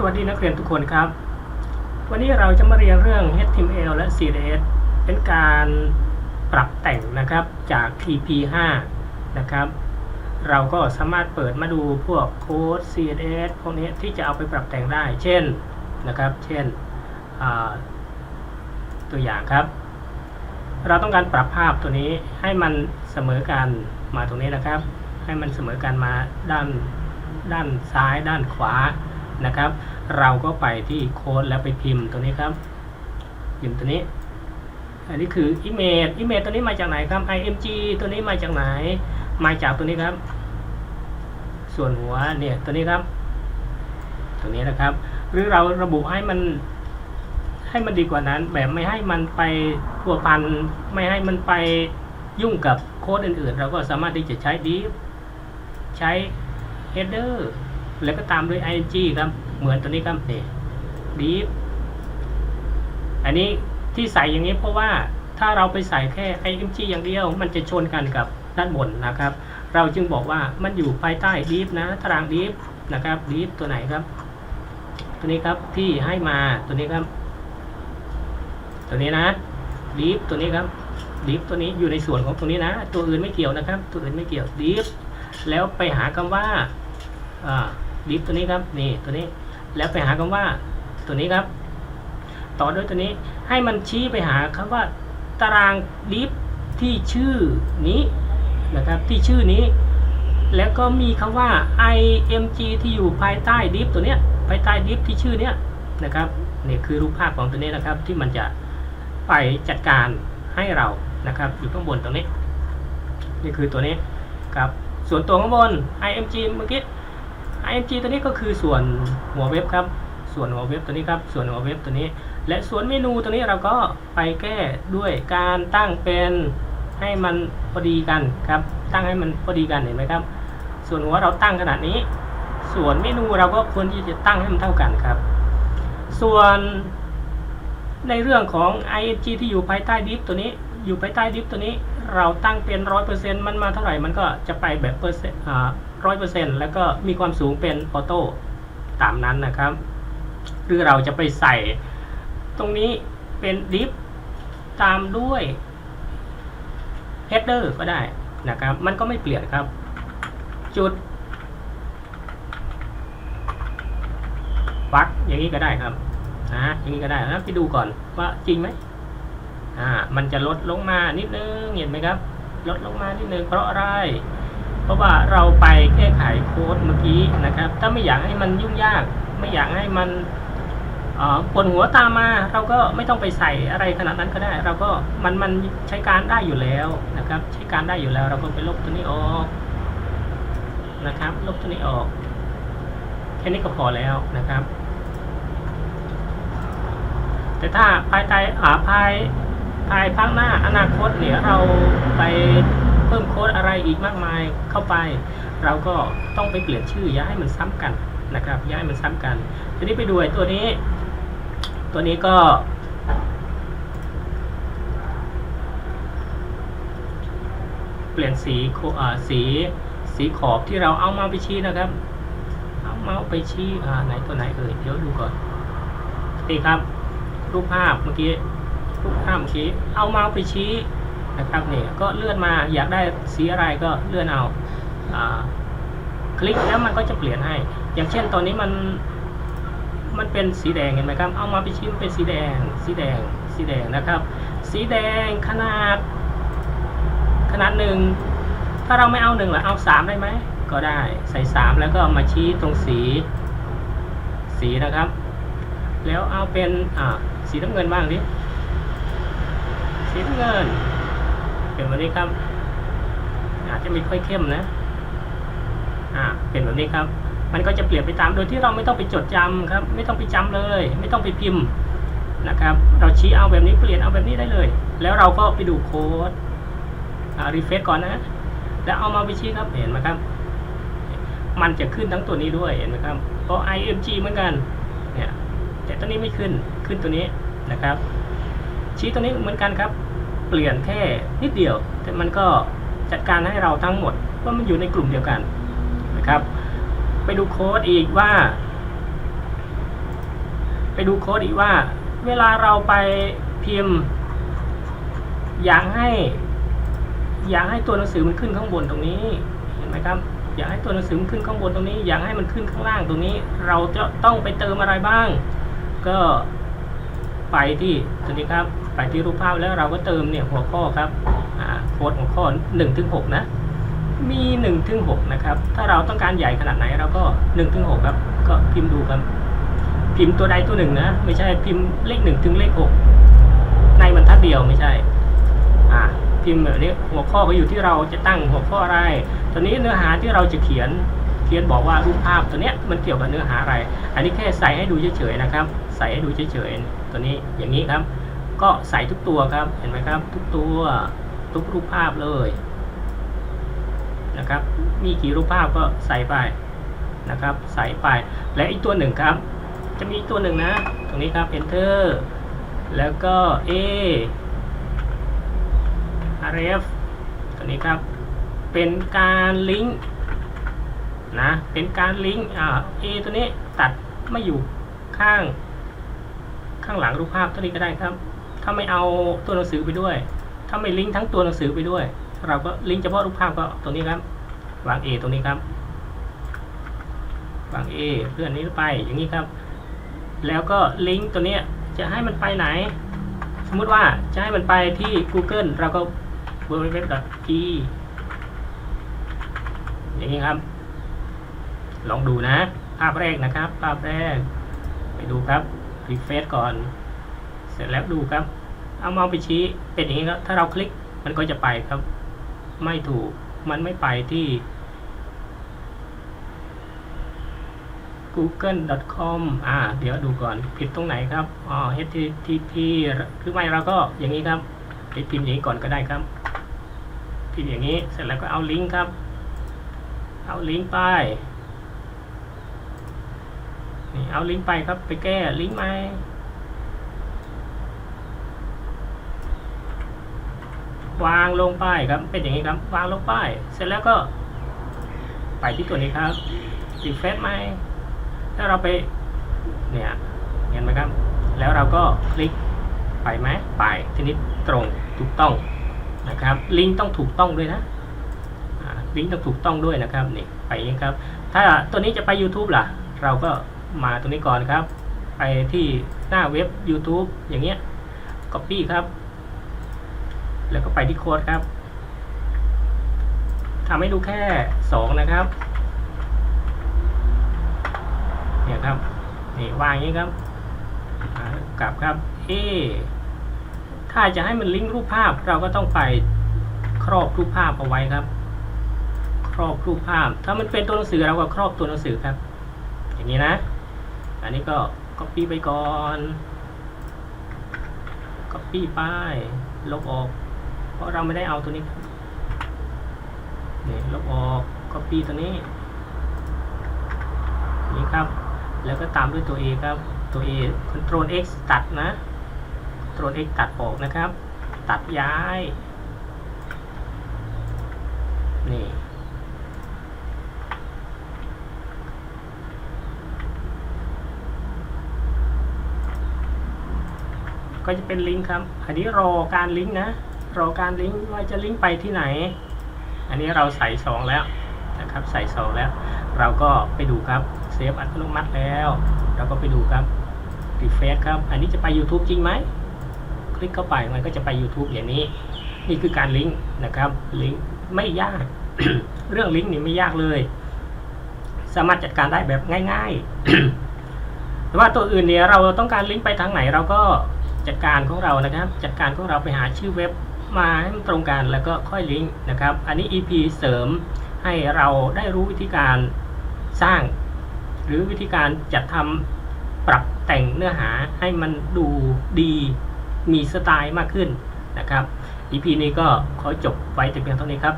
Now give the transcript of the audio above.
สวัสดีนักเรียนทุกคนครับ วันนี้เราจะมาเรียนเรื่อง HTML และ CSS เป็นการปรับแต่งนะครับจาก TP5 นะครับ เราก็สามารถเปิดมาดูพวกโค้ด CSS พวกนี้ที่จะเอาไปปรับแต่งได้ เช่นนะครับ เช่นตัวอย่างครับ เราต้องการปรับภาพตัวนี้ให้มันเสมอกันมาตรงนี้นะครับ ให้มันเสมอกันมาด้านด้านซ้ายด้านขวา นะครับ เราก็ไปที่โค้ดแล้วไปพิมพ์ตัวนี้ครับ พิมพ์ตัวนี้ อันนี้คือ image image ตัวนี้มาจากไหนครับ img ตัวนี้มาจากไหน มาจากตัวนี้ครับ ส่วนหัวเนี่ยตัวนี้ครับ ตัวนี้นะครับ หรือเราระบุให้มันให้มันดีกว่านั้น แบบไม่ให้มันไปพัวพันไม่ให้มันไปยุ่งกับโค้ดอื่นๆ เราก็สามารถที่จะใช้ div ใช้ header แล้วก็ตามด้วย ing ครับ เหมือนตัวนี้ครับเนี่ div อันนี้ที่ใส่อย่างนี้เพราะว่าถ้าเราไปใส่แค่ img อย่างเดียว มันจะชนกันกับด้านบนนะครับ เราจึงบอกว่ามันอยู่ภายใต้ div นะตาราง div นะครับ div ตัวไหนครับ ตัวนี้ครับที่ให้มาตัวนี้ครับ ตัวนี้นะ div ตัวนี้ครับ div ตัวนี้อยู่ในส่วนของตรงนี้นะ ตัวอื่นไม่เกี่ยวนะครับ ตัวอื่นไม่เกี่ยว div แล้วไปหาคำว่าอ่า div ตัวนี้ครับนี่ตัวนี้แล้วไปหาคำว่าตัวนี้ครับ ต่อด้วยตัวนี้ให้มันชี้ไปหาคำว่าตารางดิฟที่ชื่อนี้นะครับที่ชื่อนี้ แล้วก็มีคำว่า img ที่อยู่ภายใต้ดิฟตัวเนี้ยภายใต้ดิฟที่ชื่อเนี้ยนะครับนี่คือรูปภาพของตัวนี้นะครับที่มันจะไปจัดการให้เรานะครับอยู่ข้างบนตรงนี้ นี่คือตัวนี้ครับส่วนตัวข้างบน img เมื่อกี้ img ตัวนี้ก็คือส่วนหัวเว็บครับ ส่วนหัวเว็บตัวนี้ครับ ส่วนหัวเว็บตัวนี้ และส่วนเมนูตัวนี้เราก็ไปแก้ด้วยการตั้งเป็นให้มันพอดีกันครับ ตั้งให้มันพอดีกันเห็นไหมครับ ส่วนหัวเราตั้งขนาดนี้ ส่วนเมนูเราก็ควรที่จะตั้งให้มันเท่ากันครับ ส่วนในเรื่องของ ing ที่อยู่ภายใต้ดิฟตัวนี้ อยู่ภายใต้ดิฟตัวนี้ เราตั้งเป็นร้อยเปอร์เซ็นต์มันมาเท่าไหร่มันก็จะไปแบบเปอร์เซ็นต์ร้อยเปอร์เซ็นต์แล้วก็มีความสูงเป็นออโต้ตามนั้นนะครับ หรือเราจะไปใส่ตรงนี้เป็น div ตามด้วย header ก็ได้นะครับ มันก็ไม่เปลี่ยนครับ จุดวักอย่างนี้ก็ได้ครับนะอย่างนี้ก็ได้นะไปดูก่อนว่าจริงไหม อ่ามันจะลดลงมานิดนึงเห็นไหมครับ ลดลงมานิดนึงเพราะอะไร เพราะว่าเราไปแก้ไขโค้ดเมื่อกี้นะครับ ถ้าไม่อยากให้มันยุ่งยาก ไม่อยากให้มันปวดหัวตามมาเราก็ไม่ต้องไปใส่อะไรขนาดนั้นก็ได้ เราก็มันมันใช้การได้อยู่แล้วนะครับ ใช้การได้อยู่แล้ว เราก็ไปลบตัวนี้ออกนะครับ ลบตัวนี้ออกแค่นี้ก็พอแล้วนะครับ แต่ถ้าภายใต้อาภาย ภายภาคหน้าอนาคตเนี่ยเราไปเพิ่มโค้ดอะไรอีกมากมายเข้าไป เราก็ต้องไปเปลี่ยนชื่อย่าให้มันซ้ำกันนะครับย่าให้มันซ้ำกัน ทีนี้ไปดูไอ้ตัวนี้ ตัวนี้ก็ เปลี่ยนสีโอ่าสีสีขอบที่เราเอามาไปชี้นะครับเอามาไปชี้อ่าไหนตัวไหนเอ่ยเดี๋ยวดูก่อนนี่ครับรูปภาพเมื่อกี้ รูปภามื่อกี้ เอามาไปชี้นะครับเนี่ยก็เลื่อนมาอยากได้สีอะไรก็เลื่อนเอาอคลิกแล้วมันก็จะเปลี่ยนให้ อย่างเช่นตอนนี้มันมันเป็นสีแดงเห็นไหมครับ เอามาไปชี้มันเป็นสีแดง สีแดง สีแดงนะครับ สีแดงขนาด ขนาดหนึ่ง ถ้าเราไม่เอาหนึ่งล่ะเอาสามได้ไหม ก็ได้ใส่สามแล้วก็มาชี้ตรงสี สีนะครับ แล้วเอาเป็นอ่าสีน้ำเงินบ้างดิีเงินเป็นแบบนี้ครับ อาจจะไม่ค่อยเข้มนะอ่าเป็นแบบนี้ครับ มันก็จะเปลี่ยนไปตามโดยที่เราไม่ต้องไปจดจำครับ ไม่ต้องไปจำเลย ไม่ต้องไปพิมพ์นะครับ เราชี้เอาแบบนี้เปลี่ยนเอาแบบนี้ได้เลย แล้วเราก็ไปดูโค้ดอารีเฟซก่อนนะแล้วเอามาไปชี้ครับเห็นไหมครับ มันจะขึ้นทั้งตัวนี้ด้วยเห็นไหมครับเพราะ img เหมือนกันเนี่ยแต่ตัวนี้ไม่ขึ้นขึ้นตัวนี้นะครับ ชี้ตัวนี้เหมือนกันครับ เปลี่ยนแค่นิดเดียว แต่มันก็จัดการให้เราทั้งหมดว่ามันอยู่ในกลุ่มเดียวกันนะครับ ไปดูโค้ดอีกว่า ไปดูโค้ดอีกว่า เวลาเราไปพิมพ์ อยากให้ อยากให้ตัวหนังสือมันขึ้นข้างบนตรงนี้เห็นไหมครับอยากให้ตัวหนังสือมันขึ้นข้างบนตรงนี้ อยากให้มันขึ้นข้างล่างตรงนี้ เราจะต้องไปเติมอะไรบ้าง ก็ไปที่ตัวนี้ครับ ไปที่รูปภาพแล้วเราก็เติมเนี่ยหัวข้อครับโค้ดหัวข้อ1ถึง6นะ มี1ถึง6นะครับ ถ้าเราต้องการใหญ่ขนาดไหนเราก็1ถึง6ครับ ก็พิมพ์ดูครับ พิมพ์ตัวใดตัวหนึ่งนะ ไม่ใช่พิมพ์เลข1ถึงเลข6ในบรรทัดเดียวไม่ใช่อ่าพิมพ์แบบนี้หัวข้อก็อยู่ที่เราจะตั้งหัวข้ออะไร ตอนนี้เนื้อหาที่เราจะเขียนเขียนบอกว่ารูปภาพตัวเนี้ยมันเกี่ยวกับเนื้อหาอะไร อันนี้แค่ใส่ให้ดูเฉยๆนะครับ ใส่ให้ดูเฉยๆตัวนี้อย่างนี้ครับ ก็ใส่ทุกตัวครับ เห็นไหมครับ ทุกตัวทุกรูปภาพเลยนะครับ มีกี่รูปภาพก็ใส่ไปนะครับ ใส่ไป และอีกตัวหนึ่งครับ จะมีอีกตัวหนึ่งนะ ตรงนี้ครับ enter แล้วก็ a rf ตัวนี้ครับ เป็นการลิงก์นะ เป็นการลิงก์อ่า a ตัวนี้ตัดไม่อยู่ข้าง ข้างหลังรูปภาพตัวนี้ก็ได้ครับ ถ้าไม่เอาตัวหนังสือไปด้วย ถ้าไม่ลิงก์ทั้งตัวหนังสือไปด้วย เราก็ลิงก์เฉพาะรูปภาพก็ตัวนี้ครับวาง A ตรงนี้ครับวาง A เพื่อนนี้ไปอย่างนี้ครับ แล้วก็ลิงก์ตัวนี้จะให้มันไปไหน สมมุติว่าจะให้มันไปที่ Google เราก็ www.g อย่างนี้ครับ ลองดูนะ ภาพแรกนะครับ ภาพแรก ไปดูครับรีเฟซก่อน เสร็จแล้วดูครับ เอาเมาส์ไปชี้เป็นอย่างนี้ครับถ้าเราคลิกมันก็จะไปครับ ไม่ถูกมันไม่ไปที่ google.com อ่า เดี๋ยวดูก่อนผิดตรงไหนครับอ๋อ http หรือไม่เราก็อย่างนี้ครับไปพิมพ์อย่างนี้ก่อนก็ได้ครับ พิมพ์อย่างนี้เสร็จแล้วก็เอาลิงก์ครับ เอาลิงก์ไปนี่เอาลิงก์ไปครับไปแก้ลิงก์ไหม วางลงไปครับ เป็นอย่างนี้ครับ วางลงไป เสร็จแล้วก็ ไปที่ตัวนี้ครับรีเฟซไหมถ้าเราไปเนี่ยเห็นไหมครับ แล้วเราก็คลิกไปไหมไปทีนี้ตรงถูกต้องนะครับ ลิงก์ต้องถูกต้องด้วยนะลิงก์ต้องถูกต้องด้วยนะครับนี่ไปอย่างนี้ครับ ถ้าตัวนี้จะไป YouTube ล่ะ เราก็มาตรงนี้ก่อนครับ ไปที่หน้าเว็บ YouTube อย่างเงี้ย Copy ครับ แล้วก็ไปที่โค้ดครับทำให้ดูแค่ 2 นะครับ เนี่ยครับ นี่วางอย่างนี้ครับ กลับครับ เอ ถ้าจะให้มันลิงก์รูปภาพเราก็ต้องไปครอบรูปภาพเอาไว้ครับ ครอบรูปภาพ ถ้ามันเป็นตัวหนังสือเราก็ครอบตัวหนังสือครับ อย่างนี้นะ อันนี้ก็ copy ไปก่อน copy ไป ลบออก เพราะเราไม่ได้เอาตัวนี้ครับนี่ลบออก copy ตัวนี้ นี่ครับ แล้วก็ตามด้วยตัว A ครับ ตัว A Ctrl X ตัดนะ Ctrl X ตัดออกนะครับ ตัดย้าย นี่ก็จะเป็นลิงก์ครับ อันนี้รอการลิงก์นะ รอการลิงก์ว่าจะลิงก์ไปที่ไหน อันนี้เราใส่ซองแล้วนะครับใส่ซองแล้ว เราก็ไปดูครับเซฟอัตโนมัติแล้ว เราก็ไปดูครับรีเฟซครับ อันนี้จะไป YouTube จริงไหม คลิกเข้าไปมันก็จะไป YouTube อย่างนี้ นี่คือการลิงก์นะครับลิงก์ไม่ยาก เรื่องลิงก์นี่ไม่ยากเลย สามารถจัดการได้แบบง่ายๆแต่ว่าตัวอื่นเนี่ยเราต้องการลิงก์ไปทางไหนเราก็จัดการของเรานะครับ จัดการของเราไปหาชื่อเว็บ มาให้มันตรงกันแล้วก็ค่อยลิงก์นะครับ อันนี้ EP เสริมให้เราได้รู้วิธีการสร้าง หรือวิธีการจัดทำปรับแต่งเนื้อหาให้มันดูดีมีสไตล์มากขึ้นนะครับ EP นี้ก็ขอจบไว้แต่เพียงเท่านี้ครับ